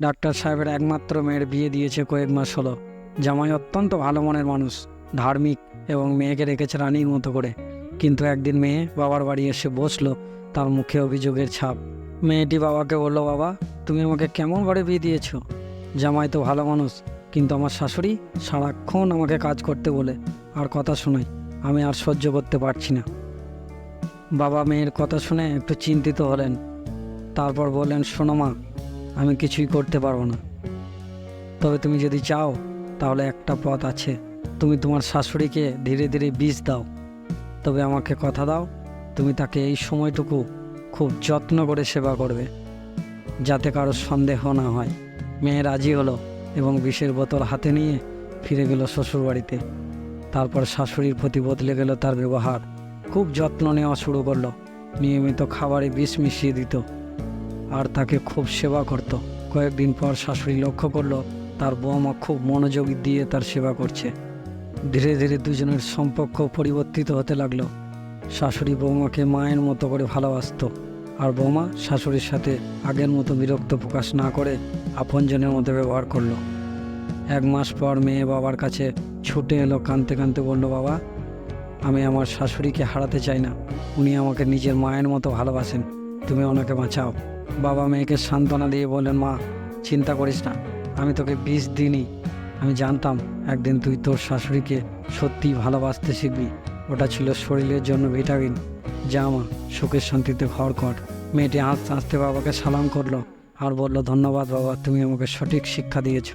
Doctor সাহেবের একমাত্র মেয়ের বিয়ে দিয়েছে কয়েক মাস হলো। জামাই অত্যন্ত ভালো মনের মানুষ, ধার্মিক এবং মেয়েকে রেখেছে রানীর মতো করে। কিন্তু একদিন মেয়ে বাবার বাড়ি এসে বসল, তার মুখে অভিযোগের ছাপ। মেয়েটি বাবাকে বলল, বাবা, তুমি আমাকে কেমন করে বিয়ে দিয়েছ? জামাই তো ভালো মানুষ, কিন্তু আমার শাশুড়ি সারাক্ষণ আমাকে কাজ করতে বলে আর কথা শোনায় আমি আর সহ্য করতে পারছি না। বাবা মেয়ের কথা শুনে একটু চিন্তিত হলেন। তারপর বললেন, শোনো মা আমি কিছুই করতে পারব না। তবে তুমি যদি চাও, তাহলে একটা পথ আছে। তুমি তোমার শাশুড়িকে ধীরে ধীরে বিষ দাও। তবে আমাকে কথা দাও, তুমি তাকে এই সময়টুকু খুব যত্ন করে সেবা করবে, যাতে কারও সন্দেহ না হয়। মেয়ে রাজি হলো এবং বিষের বোতল হাতে নিয়ে ফিরে গেল শ্বশুরবাড়িতে। তারপর শাশুড়ির প্রতি বদলে গেল তার ব্যবহার। খুব যত্ন নেওয়া শুরু করল। নিয়মিত খাবারে বিষ মিশিয়ে দিত। আর তাকে খুব সেবা করত। কয়েকদিন পর শাশুড়ি লক্ষ্য করল, তার বৌমা খুব মনোযোগ দিয়ে তার সেবা করছে। ধীরে ধীরে দুজনের সম্পর্ক পরিবর্তিত হতে লাগল। শাশুড়ি বৌমাকে মায়ের মতো করে ভালোবাসতো, আর বৌমা শাশুড়ির সাথে আগের মতো বিরক্ত প্রকাশ না করে আপনজনের মতো ব্যবহার করল। এক মাস পর মেয়ে বাবার কাছে ছুটে এলো, কাঁদতে কাঁদতে বলল, বাবা, আমি আমার শাশুড়িকে হারাতে চাই না। উনি আমাকে নিজের মায়ের মতো ভালোবাসেন। তুমি ওনাকে বাঁচাও। বাবা মেয়েকে সান্ত্বনা দিয়ে বললেন, মা, চিন্তা করিস না, আমি তোকে বিষ দিনই আমি জানতাম একদিন তুই তোর শাশুড়িকে সত্যিই ভালোবাসতে শিখবি। ওটা ছিল শরীরের জন্য ভিটামিন, যা মা সুখের শান্তিতে ঘর কর। মেয়েটি আস্তে আস্তে বাবাকে সালাম করল আর বলল, ধন্যবাদ বাবা, তুমি আমাকে সঠিক শিক্ষা দিয়েছ।